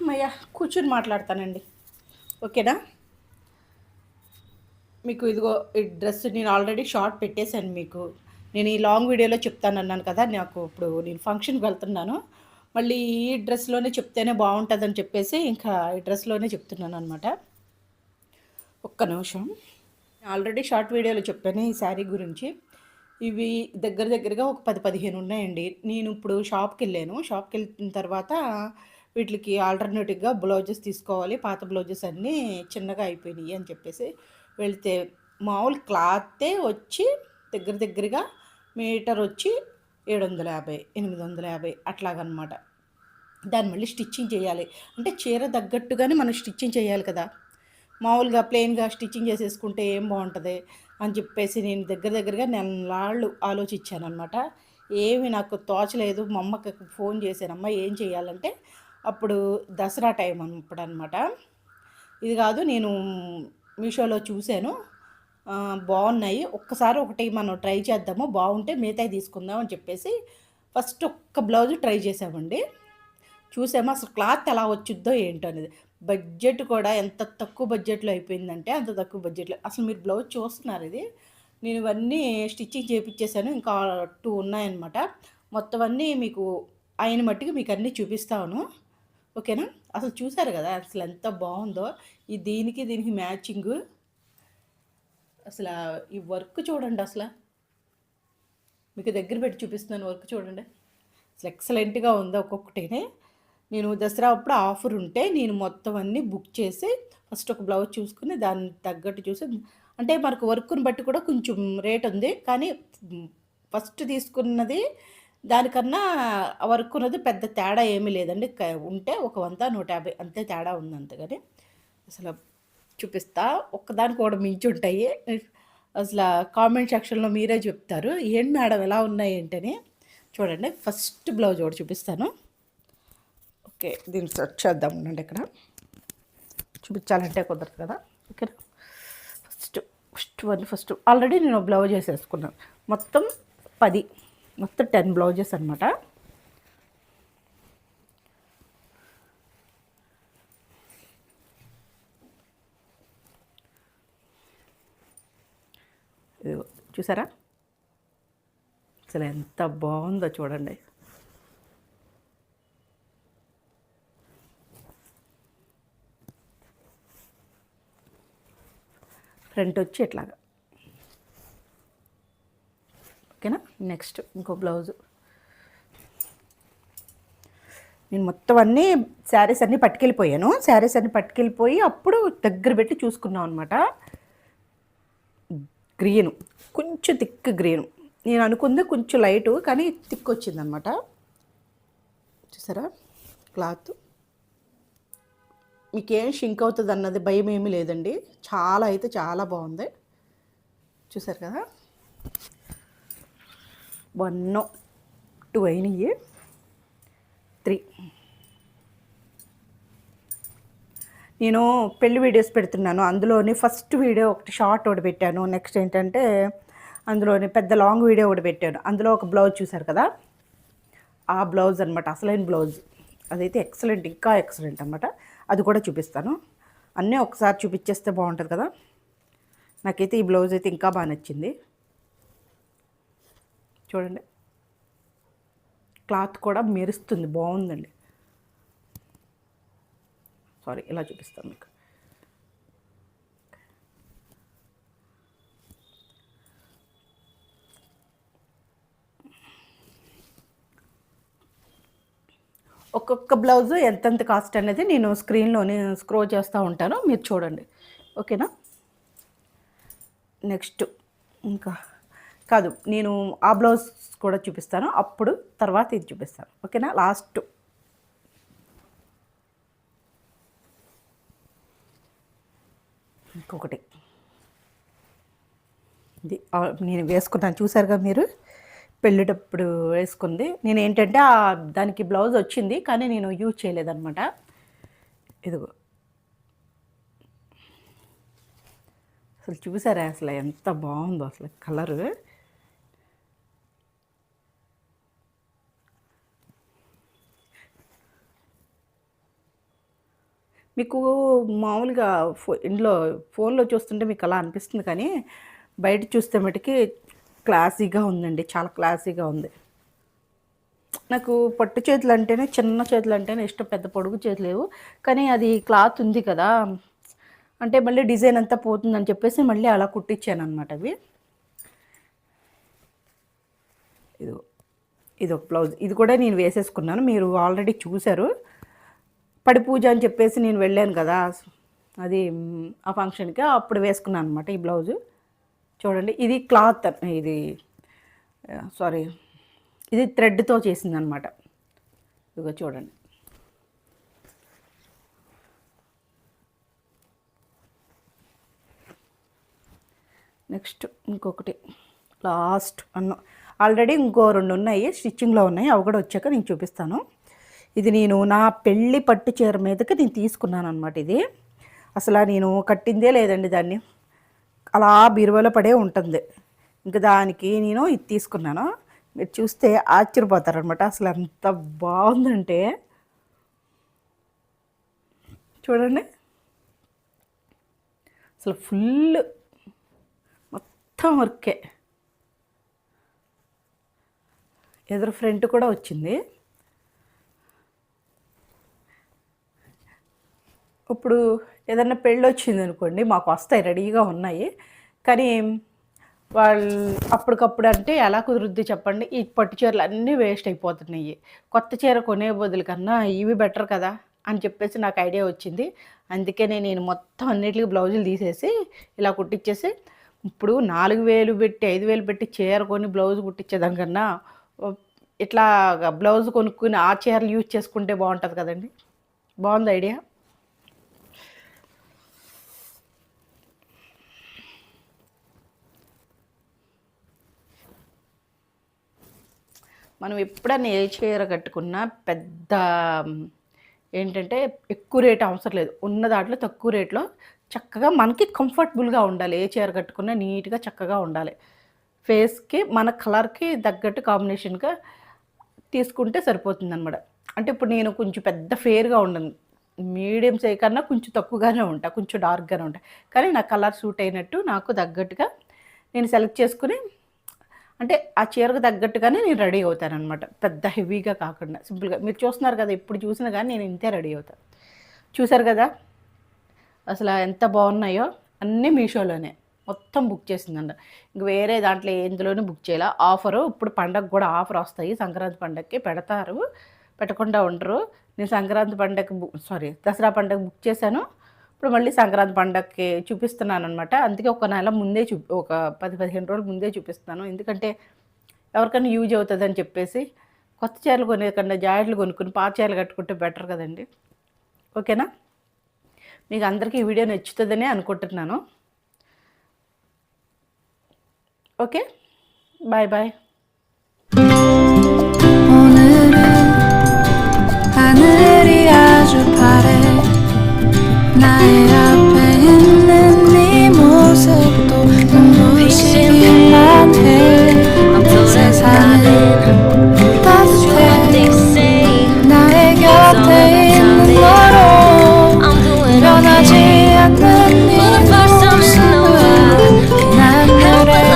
అమ్మయ్య కూర్చుని మాట్లాడతానండి. ఓకేనా? మీకు ఇదిగో ఈ డ్రెస్ నేను ఆల్రెడీ షార్ట్ పెట్టేశాను మీకు. నేను ఈ లాంగ్ వీడియోలో చెప్తాను అన్నాను కదా నాకు ఇప్పుడు నేను ఫంక్షన్కి వెళ్తున్నాను. మళ్ళీ ఈ డ్రెస్లోనే చెప్తేనే బాగుంటుందని చెప్పేసి ఇంకా ఈ డ్రెస్లోనే చెప్తున్నాను అనమాట ఒక్క నిమిషం. ఆల్రెడీ షార్ట్ వీడియోలో చెప్పాను ఈ శారీ గురించి. ఇవి దగ్గర దగ్గరగా ఒక పది పదిహేను ఉన్నాయండి. నేను ఇప్పుడు షాప్కి వెళ్ళాను. షాప్కి వెళ్ళిన తర్వాత వీటికి ఆల్టర్నేటివ్గా బ్లౌజెస్ తీసుకోవాలి. పాత బ్లౌజెస్ అన్నీ చిన్నగా అయిపోయినాయి అని చెప్పేసి వెళితే మామూలు క్లాతే వచ్చి దగ్గర దగ్గరగా మీటర్ వచ్చి ఏడు వందల యాభై ఎనిమిది వందల యాభై అట్లాగనమాట. దాన్ని మళ్ళీ స్టిచ్చింగ్ చేయాలి. అంటే చీర తగ్గట్టుగానే మనం స్టిచ్చింగ్ చేయాలి కదా. మామూలుగా ప్లెయిన్గా స్టిచ్చింగ్ చేసేసుకుంటే ఏం బాగుంటుంది అని చెప్పేసి నేను దగ్గర దగ్గరగా నెలలాళ్ళు ఆలోచించాను అనమాట ఏమి నాకు తోచలేదు. మా అమ్మకి ఫోన్ చేశాను. అమ్మ ఏం చేయాలంటే అప్పుడు దసరా టైం అప్పుడు అనమాట ఇది కాదు నేను మీషోలో చూశాను. బాగున్నాయి ఒక్కసారి ఒకటి మనం ట్రై చేద్దాము. బాగుంటే మిగతాయి తీసుకుందాం అని చెప్పేసి ఫస్ట్ ఒక్క బ్లౌజ్ ట్రై చేసామండి చూసాము అసలు క్లాత్ ఎలా వచ్చిద్దో ఏంటో అనేది. బడ్జెట్ కూడా ఎంత తక్కువ బడ్జెట్లో అయిపోయిందంటే అంత తక్కువ బడ్జెట్లో. అసలు మీరు బ్లౌజ్ చూస్తున్నారు ఇది. నేను ఇవన్నీ స్టిచ్చింగ్ చేయించేసాను ఇంకా టూ ఉన్నాయన్నమాట. మొత్తం అన్నీ మీకు అయిన మట్టుకు మీకు అన్నీ చూపిస్తాను. ఓకేనా? అసలు చూసారు కదా అసలు ఎంత బాగుందో. ఈ దీనికి దీనికి మ్యాచింగ్. అసలు ఈ వర్క్ చూడండి అసలు. మీకు దగ్గర పెట్టి చూపిస్తున్నాను వర్క్ చూడండి. అసలు ఎక్సలెంట్గా ఉంది ఒక్కొక్కటినే. నేను దసరా అప్పుడు ఆఫర్ ఉంటే నేను మొత్తం అన్నీ బుక్ చేసి ఫస్ట్ ఒక బ్లౌజ్ చూసుకుని దాన్ని తగ్గట్టు చూసి అంటే మనకు వర్క్ని బట్టి కూడా కొంచెం రేట్ ఉంది. కానీ ఫస్ట్ తీసుకున్నది దానికన్నా వర్క్ ఉన్నది పెద్ద తేడా ఏమీ లేదండి. క- ఉంటే ఒక వంద నూట యాభై అంతే తేడా ఉంది అంతగాని అసలు చూపిస్తా. ఒక్కదానికి కూడా మించి ఉంటాయి అసలు కామెంట్ సెక్షన్లో మీరే చెప్తారు. ఏంటి మేడం ఎలా ఉన్నాయి ఏంటని చూడండి. ఫస్ట్ బ్లౌజ్ ఒకటి చూపిస్తాను. ఓకే దీన్ని సెర్చ్ చేద్దాం ఉండండి ఇక్కడ. చూపించాలంటే కుదరదు కదా. ఓకేనా? First first one first. Already నేను బ్లౌజ్ వేసేసుకున్నాను. మొత్తం పది. మొత్తం టెన్ బ్లౌజెస్ అనమాట చూసారా? అసలు ఎంత బాగుందో చూడండి. ఫ్రంట్ వచ్చి ఇట్లాగా. ఓకేనా? నెక్స్ట్ ఇంకో బ్లౌజు. నేను మొత్తం అన్నీ శారీస్ అన్నీ పట్టుకెళ్ళిపోయాను. శారీస్ అన్నీ పట్టుకెళ్ళిపోయి అప్పుడు దగ్గర పెట్టి చూసుకున్నాం అనమాట గ్రీను. కొంచెం థిక్ గ్రీను. నేను అనుకుంది కొంచెం లైటు కానీ థిక్ వచ్చిందనమాట చూసారా? క్లాత్. మీకేం షింక్ అవుతుంది అన్నది భయం ఏమీ లేదండి. చాలా అయితే చాలా బాగుంది. చూసారు కదా? వన్ టూ అయినాయి. త్రీ నేను పెళ్ళి వీడియోస్ పెడుతున్నాను. అందులోని ఫస్ట్ వీడియో ఒకటి షార్ట్ ఒకటి పెట్టాను. నెక్స్ట్ ఏంటంటే అందులోని పెద్ద లాంగ్ వీడియో ఒకటి పెట్టాను. అందులో ఒక బ్లౌజ్ చూసారు కదా? ఆ బ్లౌజ్ అనమాట అసలైన బ్లౌజ్ అదైతే ఎక్సలెంట్ ఇంకా ఎక్సలెంట్ అనమాట అది కూడా చూపిస్తాను. అన్నీ ఒకసారి చూపించేస్తే బాగుంటుంది కదా? నాకైతే ఈ బ్లౌజ్ అయితే ఇంకా బాగా నచ్చింది. చూడండి. క్లాత్ కూడా మెరుస్తుంది బాగుందండి. సారీ ఇలా చూపిస్తాను మీకు. ఒక్కొక్క బ్లౌజు ఎంతెంత కాస్ట్ అనేది నేను స్క్రీన్లోనే స్క్రోల్ చేస్తూ ఉంటాను మీరు చూడండి. ఓకేనా? నెక్స్ట్ ఇంకా కాదు నేను ఆ బ్లౌజ్ కూడా చూపిస్తాను. అప్పుడు తర్వాత ఇది చూపిస్తాను. ఓకేనా? లాస్ట్. ఇంకొకటి. ఇది నేను వేసుకున్నాను. చూసారుగా మీరు? పెళ్ళేటప్పుడు వేసుకుంది. నేను ఏంటంటే దానికి బ్లౌజ్ వచ్చింది కానీ నేను యూజ్ చేయలేదన్నమాట. ఇదిగో. అసలు చూసారా? అసలు ఎంత బాగుందో అసలు కలరు. మీకు మామూలుగా ఫో ఇంట్లో ఫోన్‌లో చూస్తుంటే మీకు అలా అనిపిస్తుంది కానీ, బయట చూస్తే మటుకి క్లాసీగా ఉందండి. చాలా క్లాసీగా ఉంది. నాకు పట్టు చేతులంటేనే చిన్న చేతులంటేనే ఇష్టం. పెద్ద పొడుగు చేతులు లేవు. కానీ అది క్లాత్ ఉంది కదా! అంటే మళ్ళీ డిజైన్ అంతా పోతుందని చెప్పేసి మళ్ళీ అలా కుట్టించాననమాట అవి. ఇది ఇది ఒక బ్లౌజ్. ఇది కూడా నేను వేసేసుకున్నాను. మీరు ఆల్రెడీ చూశారు పడి పూజ అని చెప్పేసి నేను వెళ్ళాను కదా! అది ఆ ఫంక్షన్‌కి అప్పుడు వేసుకున్నాను అనమాట ఈ బ్లౌజు. చూడండి ఇది క్లాత్ ఇది సారీ ఇది థ్రెడ్‌తో చేసిందనమాట. ఇదిగో చూడండి. నెక్స్ట్ ఇంకొకటి లాస్ట్ అన్న ఆల్రెడీ ఇంకో రెండు ఉన్నాయి. స్టిచ్చింగ్‌లో ఉన్నాయి. అవి కూడా వచ్చాక నేను చూపిస్తాను. ఇది నేను నా పెళ్ళి పట్టు చీర మీదకి నేను తీసుకున్నానమాట ఇది. అసలు నేను కట్టిందే లేదండి దాన్ని. అలా బీరువాలో పడే ఉంటుంది. ఇంక దానికి నేను ఇది తీసుకున్నాను. మీరు చూస్తే ఆశ్చర్యపోతారనమాట. అసలు ఎంత బాగుందంటే చూడండి. అసలు ఫుల్ మొత్తం వర్కే. ఎదురు ఫ్రంట్ కూడా వచ్చింది. ఇప్పుడు ఏదైనా పెళ్ళి వచ్చింది అనుకోండి మాకు వస్తాయి రెడీగా ఉన్నాయి. కానీ వాళ్ళు అప్పటికప్పుడు అంటే ఎలా కుదురుద్ది చెప్పండి? ఈ పట్టు చీరలు అన్నీ వేస్ట్ అయిపోతున్నాయి. కొత్త చీర కొనే బదులు కన్నా ఇవి బెటర్ కదా! అని చెప్పేసి నాకు ఐడియా వచ్చింది. అందుకనే నేను మొత్తం అన్నిటికీ బ్లౌజులు తీసేసి ఇలా కుట్టించేసి ఇప్పుడు 4000 పెట్టి, ఐదు వేలు పెట్టి చీర కొని బ్లౌజ్ కుట్టించేదానికన్నా కన్నా ఇట్లా బ్లౌజ్ కొనుక్కుని ఆ చీరలు యూజ్ చేసుకుంటే బాగుంటుంది కదండీ! బాగుంది ఐడియా? మనం ఎప్పుడైనా ఏ చీర కట్టుకున్నా పెద్ద ఏంటంటే ఎక్కువ రేట్ అవసరం లేదు. ఉన్న దాంట్లో తక్కువ రేట్‌లో చక్కగా మనకి కంఫర్టబుల్‌గా ఉండాలి. ఏ చీర కట్టుకున్నా నీట్‌గా చక్కగా ఉండాలి. ఫేస్‌కి మన కలర్‌కి తగ్గట్టు కాంబినేషన్‌గా తీసుకుంటే సరిపోతుంది అనమాట అంటే ఇప్పుడు నేను కొంచెం పెద్ద ఫేర్గా ఉండను. మీడియం సే కన్నా కొంచెం తక్కువగానే ఉంటా. కొంచెం డార్క్‌గానే ఉంటా. కానీ నా కలర్ సూట్ అయినట్టు నాకు తగ్గట్టుగా నేను సెలెక్ట్ చేసుకుని అంటే ఆ చీరకు తగ్గట్టుగానే నేను రెడీ అవుతాననమాట. పెద్ద హెవీగా కాకుండా సింపుల్‌గా. మీరు చూస్తున్నారు కదా! ఎప్పుడు చూసినా కానీ నేను ఇంతే రెడీ అవుతాను చూసారు కదా! అసలు ఎంత బాగున్నాయో అన్నీ మీషోలోనే. మొత్తం బుక్ చేసిందంట. ఇంక వేరే దాంట్లో ఎందులోనూ బుక్ చేయాల ఆఫరు ఇప్పుడు పండగ కూడా ఆఫర్ వస్తాయి. సంక్రాంతి పండగకి పెడతారు. పెట్టకుండా ఉండరు. నేను సంక్రాంతి పండగ బు సారీ దసరా పండగకి బుక్ చేశాను. ఇప్పుడు మళ్ళీ సంక్రాంతి పండగకి చూపిస్తున్నాననమాట. అందుకే ఒక నెల ముందే చూ ఒక పది పదిహేను రోజులు ముందే చూపిస్తున్నాను. ఎందుకంటే ఎవరికైనా యూజ్ అవుతుందని చెప్పేసి కొత్త చీరలు కొనే కన్నా కొనుక్కుని పాత చీరలు కట్టుకుంటే బెటర్ కదండీ! ఓకేనా? మీకు అందరికీ ఈ వీడియో నచ్చుతుందని అనుకుంటున్నాను. ఓకే. Bye bye. 나의 앞에 있는 네 모습